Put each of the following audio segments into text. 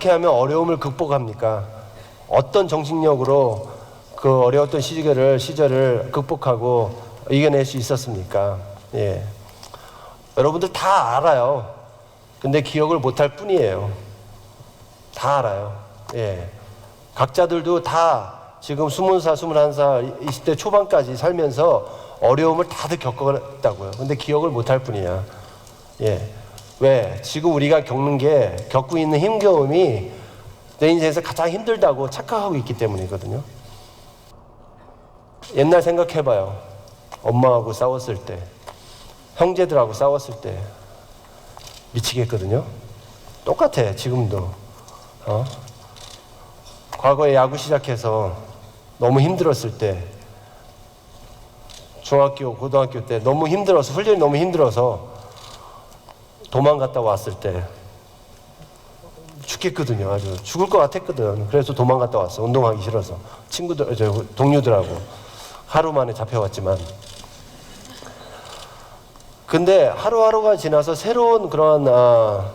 어떻게 하면 어려움을 극복합니까? 어떤 정신력으로 그 어려웠던 시절을 시절을 극복하고 이겨낼 수 있었습니까? 예. 여러분들 다 알아요. 근데 기억을 못할 뿐이에요. 다 알아요. 예. 각자들도 다 지금 20살, 21살, 20대 초반까지 살면서 어려움을 다들 겪었다고요. 근데 기억을 못할 뿐이야. 예. 왜? 지금 우리가 겪는 게, 겪고 있는 힘겨움이 내 인생에서 가장 힘들다고 착각하고 있기 때문이거든요. 옛날 생각해봐요. 엄마하고 싸웠을 때, 형제들하고 싸웠을 때, 미치겠거든요. 똑같아, 지금도. 어? 과거에 야구 시작해서 너무 힘들었을 때, 중학교, 고등학교 때 너무 힘들어서, 훈련이 너무 힘들어서 도망갔다 왔을 때 죽겠거든요. 아주 죽을 것 같았거든. 그래서 도망갔다 왔어. 운동하기 싫어서. 친구들, 저 동료들하고 하루 만에 잡혀왔지만. 근데 하루하루가 지나서 새로운 그런 아,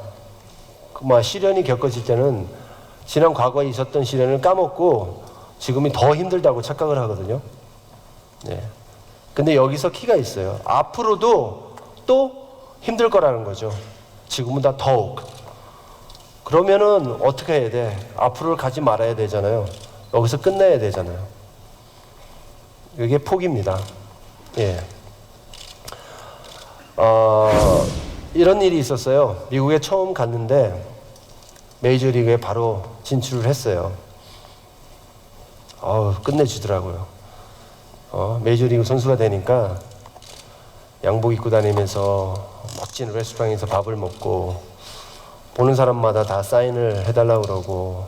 그막 시련이 겪어질 때는 지난 과거에 있었던 시련을 까먹고 지금이 더 힘들다고 착각을 하거든요. 네. 근데 여기서 키가 있어요. 앞으로도 또 힘들 거라는 거죠. 지금보다 더욱. 그러면은 어떻게 해야 돼? 앞으로를 가지 말아야 되잖아요. 여기서 끝내야 되잖아요. 이게 포기입니다. 예. 어, 이런 일이 있었어요. 미국에 처음 갔는데 메이저리그에 바로 진출을 했어요. 어우, 끝내주더라고요. 어, 메이저리그 선수가 되니까 양복 입고 다니면서 멋진 레스토랑에서 밥을 먹고 보는 사람마다 다 사인을 해달라고 그러고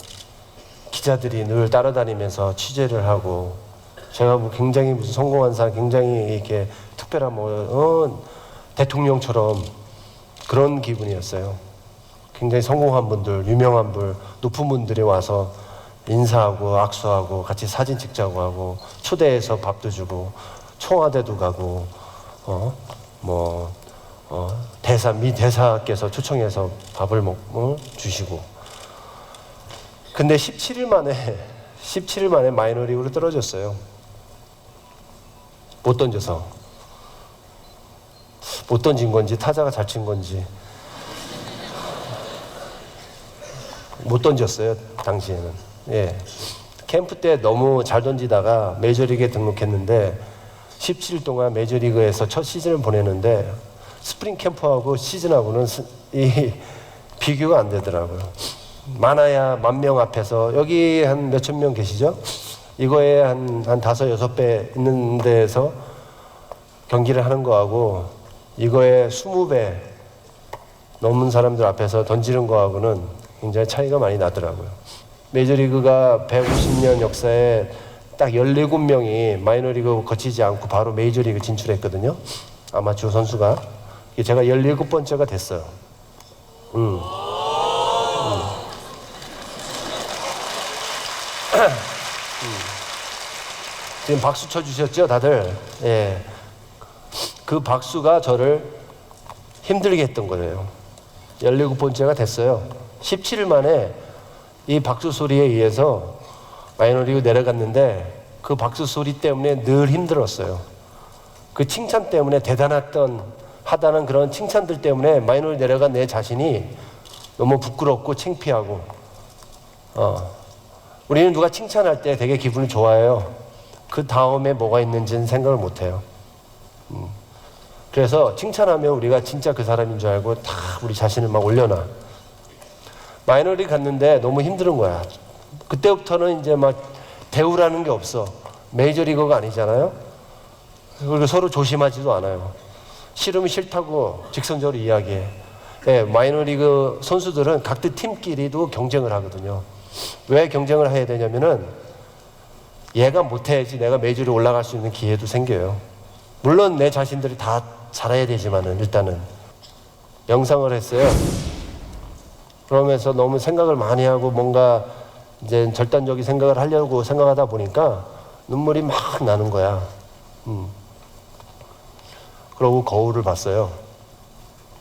기자들이 늘 따라다니면서 취재를 하고 제가 뭐 굉장히 무슨 성공한 사람 굉장히 이렇게 특별한 뭐 어, 대통령처럼 그런 기분이었어요. 굉장히 성공한 분들, 유명한 분, 높은 분들이 와서 인사하고 악수하고 같이 사진 찍자고 하고 초대해서 밥도 주고 청와대도 가고 어? 뭐 어, 대사 미 대사께서 초청해서 밥을 먹 어, 주시고. 근데 17일 만에 17일 만에 마이너리그로 떨어졌어요. 못 던져서. 못 던진 건지 타자가 잘 친 건지. 못 던졌어요 당시에는. 예. 캠프 때 너무 잘 던지다가 메이저리그에 등록했는데 17일 동안 메이저리그에서 첫 시즌을 보내는데 스프링 캠프하고 시즌하고는 스- 이 비교가 안 되더라고요. 많아야 만 명 앞에서 여기 한 몇천 명 계시죠? 이거에 한, 한 다섯 여섯 배 있는 데에서 경기를 하는 거하고 이거에 스무 배 넘는 사람들 앞에서 던지는 거하고는 굉장히 차이가 많이 나더라고요. 메이저리그가 150년 역사에 딱 17명이 마이너리그 거치지 않고 바로 메이저리그 진출했거든요. 아마추어 선수가. 제가 17번째가 됐어요. 음. 음. 음. 지금 박수 쳐주셨죠, 다들? 예. 그 박수가 저를 힘들게 했던 거예요. 17번째가 됐어요. 17일 만에 이 박수 소리에 의해서 마이너리그 내려갔는데 그 박수 소리 때문에 늘 힘들었어요. 그 칭찬 때문에 대단했던 하다는 그런 칭찬들 때문에 마이너리 내려간 내 자신이 너무 부끄럽고 창피하고 어. 우리는 누가 칭찬할 때 되게 기분이 좋아해요. 그 다음에 뭐가 있는지는 생각을 못 해요. 음. 그래서 칭찬하면 우리가 진짜 그 사람인 줄 알고 다 우리 자신을 막 올려놔. 마이너리 갔는데 너무 힘든 거야. 그때부터는 이제 막 대우라는 게 없어. 메이저리거가 아니잖아요. 그리고 서로 조심하지도 않아요. 싫으면 싫다고 직선적으로 이야기해. 예, 마이너리그 선수들은 각들 팀끼리도 경쟁을 하거든요. 왜 경쟁을 해야 되냐면은 얘가 못해야지 내가 메이저리 올라갈 수 있는 기회도 생겨요. 물론 내 자신들이 다 잘해야 되지만은 일단은 영상을 했어요. 그러면서 너무 생각을 많이 하고 뭔가 이제 절단적인 생각을 하려고 생각하다 보니까 눈물이 막 나는 거야. 음. 그러고 거울을 봤어요.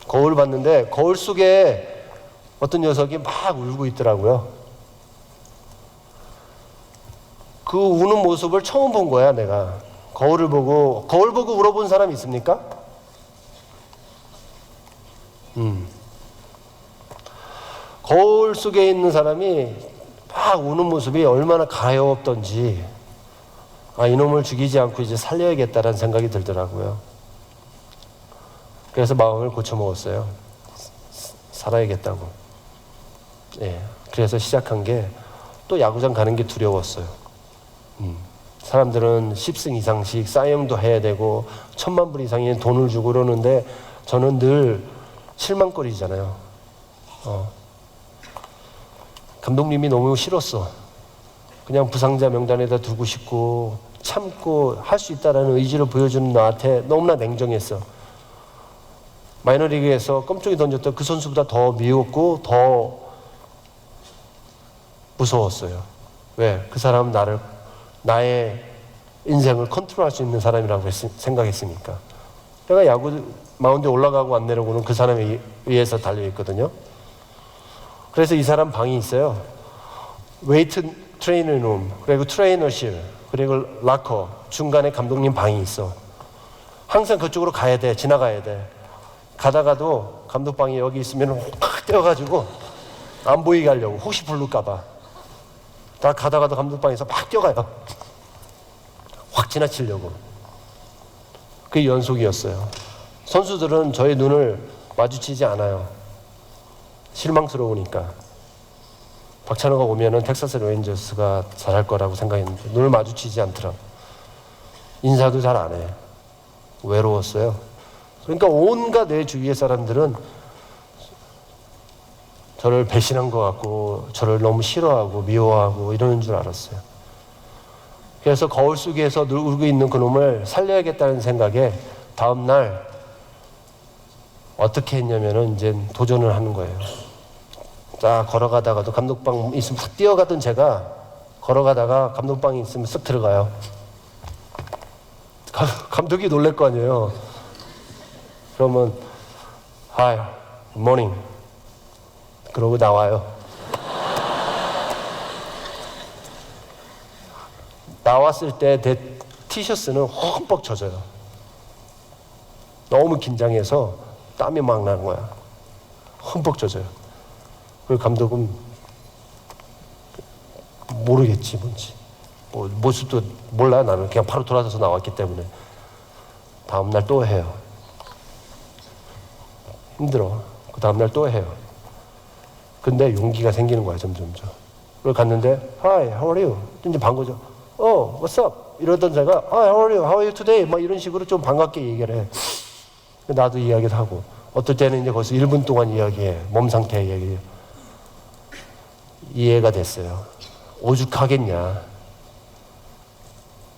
거울 봤는데 거울 속에 어떤 녀석이 막 울고 있더라고요. 그 우는 모습을 처음 본 거야, 내가. 거울을 보고, 거울 보고 울어본 사람 있습니까? 음. 거울 속에 있는 사람이 막 우는 모습이 얼마나 가여웠던지, 아, 이놈을 죽이지 않고 이제 살려야겠다라는 생각이 들더라고요. 그래서 마음을 고쳐먹었어요. 살아야겠다고. 예. 그래서 시작한 게 또 야구장 가는 게 두려웠어요. 음. 사람들은 10승 이상씩 사이영도 해야 되고 천만 불 이상의 돈을 주고 그러는데 저는 늘 실망거리잖아요. 어. 감독님이 너무 싫었어. 그냥 부상자 명단에다 두고 싶고 참고 할 수 있다라는 의지를 보여주는 나한테 너무나 냉정했어. 마이너리그에서 껌쪽이 던졌던 그 선수보다 더 미웠고 더 무서웠어요. 왜? 그 사람은 나를 나의 인생을 컨트롤할 수 있는 사람이라고 했, 생각했으니까. 내가 야구 마운드에 올라가고 안 내려오는 그 사람에 의해서 달려 있거든요. 그래서 이 사람 방이 있어요. 웨이트 트레이닝 룸, 그리고 트레이너실, 그리고 락커, 중간에 감독님 방이 있어. 항상 그쪽으로 가야 돼, 지나가야 돼. 가다가도 감독 방이 여기 있으면 확 뛰어가지고 안 보이게 하려고 혹시 부를까봐. 다 가다가도 감독 방에서 막 뛰어가요. 확 지나치려고. 그게 연속이었어요. 선수들은 저의 눈을 마주치지 않아요. 실망스러우니까. 박찬호가 오면은 텍사스 레인저스가 잘할 거라고 생각했는데 눈을 마주치지 않더라. 인사도 잘 안 해. 외로웠어요. 그러니까 온갖 내 주위의 사람들은 저를 배신한 것 같고 저를 너무 싫어하고 미워하고 이러는 줄 알았어요. 그래서 거울 속에서 늘 울고 있는 그놈을 살려야겠다는 생각에 다음 날 어떻게 했냐면은 이제 도전을 하는 거예요. 딱 걸어가다가도 감독방 있으면 탁 뛰어가던 제가 걸어가다가 감독방이 있으면 쓱 들어가요. 감독이 놀랄 거 아니에요. 그러면 Hi, morning. 그러고 나와요. 나왔을 때 내 티셔츠는 흠뻑 젖어요. 너무 긴장해서 땀이 막 나는 거야. 흠뻑 젖어요. 그 감독은 모르겠지 뭔지. 뭐 모습도 몰라 나는 그냥 바로 돌아서서 나왔기 때문에 다음 날 또 해요. 힘들어. 그 다음 날 또 해요. 근데 용기가 생기는 거야 점점점. 그걸 갔는데 Hi, how are you? 이제 반 거죠. 어, what's up? 이러던 제가 Hi, how are you? How are you today? 막 이런 식으로 좀 반갑게 얘기를 해. 나도 이야기를 하고 어떨 때는 이제 거기서 1분 동안 이야기해. 몸 상태 얘기. 이해가 됐어요. 오죽하겠냐.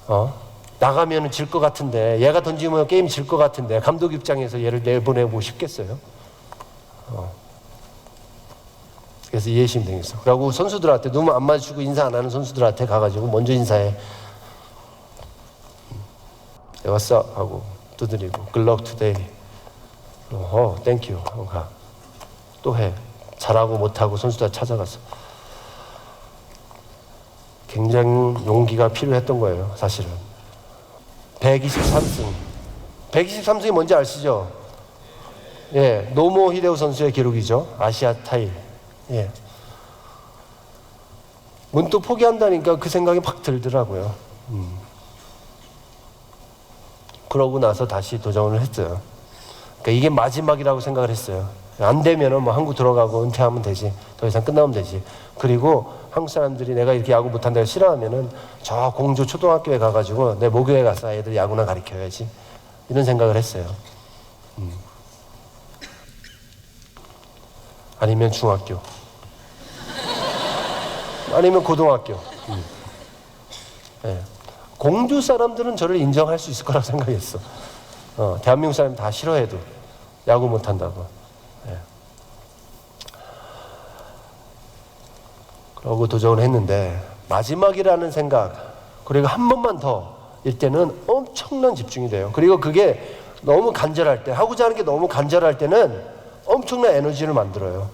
어? 나가면 질 것 같은데 얘가 던지면 게임 질 것 같은데 감독 입장에서 얘를 내보내고 싶겠어요. 어. 그래서 이해심 당했어. 그리고 선수들한테 너무 안 마주치고 인사 안 하는 선수들한테 가가지고 먼저 인사해. 네, 왔어 하고 두드리고 luck today. 어, 땡큐 하고 가. 또 해. 잘하고 못하고 선수들 찾아갔어. 굉장히 용기가 필요했던 거예요, 사실은. 123승. 123승이 뭔지 아시죠? 예, 노모 히데오 선수의 기록이죠. 아시아 타일. 예. 문득 포기한다니까 그 생각이 팍 들더라고요. 음. 그러고 나서 다시 도전을 했어요. 그러니까 이게 마지막이라고 생각을 했어요. 안 되면은 뭐 한국 들어가고 은퇴하면 되지. 더 이상 끝나면 되지. 그리고 한국 사람들이 내가 이렇게 야구 못한다고 싫어하면은 저 공주 초등학교에 가가지고 내 모교에 가서 애들 야구나 가르쳐야지. 이런 생각을 했어요. 음. 아니면 중학교. 아니면 고등학교. 음. 네. 공주 사람들은 저를 인정할 수 있을 거라고 생각했어. 어, 대한민국 사람 다 싫어해도 야구 못한다고. 네. 그러고 도전을 했는데 마지막이라는 생각 그리고 한 번만 더 일 때는 엄청난 집중이 돼요. 그리고 그게 너무 간절할 때 하고자 하는 게 너무 간절할 때는 엄청난 에너지를 만들어요.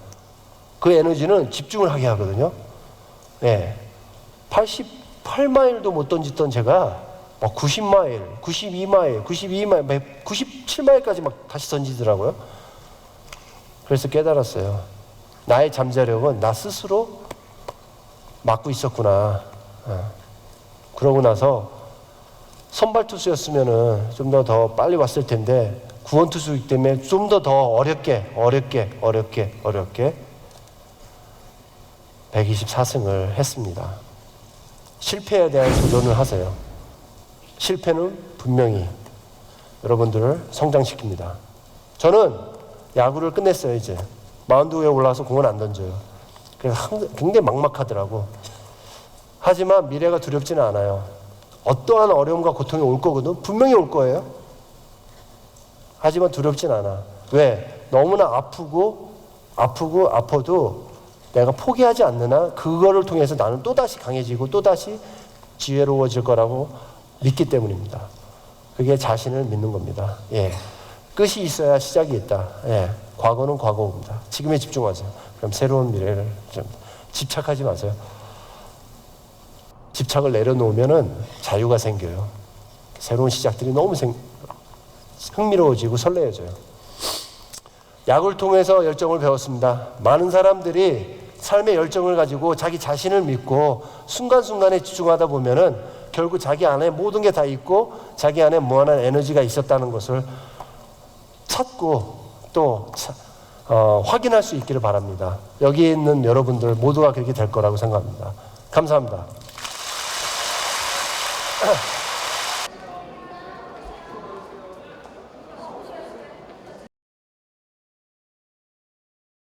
그 에너지는 집중을 하게 하거든요. 예. 88마일도 못 던지던 제가 막 90마일, 92마일, 92마일, 97마일까지 막 다시 던지더라고요. 그래서 깨달았어요. 나의 잠자력은 나 스스로 막고 있었구나. 어. 그러고 나서 선발 투수였으면은 좀 더 더 빨리 왔을 텐데 구원 투수이기 때문에 좀 더 더 어렵게 어렵게 어렵게 어렵게 124승을 했습니다. 실패에 대한 도전을 하세요. 실패는 분명히 여러분들을 성장시킵니다. 저는 야구를 끝냈어요, 이제. 마운드 위에 올라와서 공을 안 던져요. 항상 굉장히 막막하더라고. 하지만 미래가 두렵지는 않아요. 어떠한 어려움과 고통이 올 거거든. 분명히 올 거예요. 하지만 두렵진 않아. 왜? 너무나 아프고, 아프고, 아파도 내가 포기하지 않느나 그거를 통해서 나는 또다시 강해지고 또다시 지혜로워질 거라고 믿기 때문입니다. 그게 자신을 믿는 겁니다. 예. 끝이 있어야 시작이 있다. 예. 과거는 과거입니다. 지금에 집중하세요. 그럼 새로운 미래를 좀 집착하지 마세요. 집착을 내려놓으면은 자유가 생겨요. 새로운 시작들이 너무 생, 흥미로워지고 설레어져요. 약을 통해서 열정을 배웠습니다. 많은 사람들이 삶의 열정을 가지고 자기 자신을 믿고 순간순간에 집중하다 보면은 결국 자기 안에 모든 게 다 있고 자기 안에 무한한 에너지가 있었다는 것을 찾고 또 차- 어, 확인할 수 있기를 바랍니다. 여기 있는 여러분들 모두가 그렇게 될 거라고 생각합니다. 감사합니다.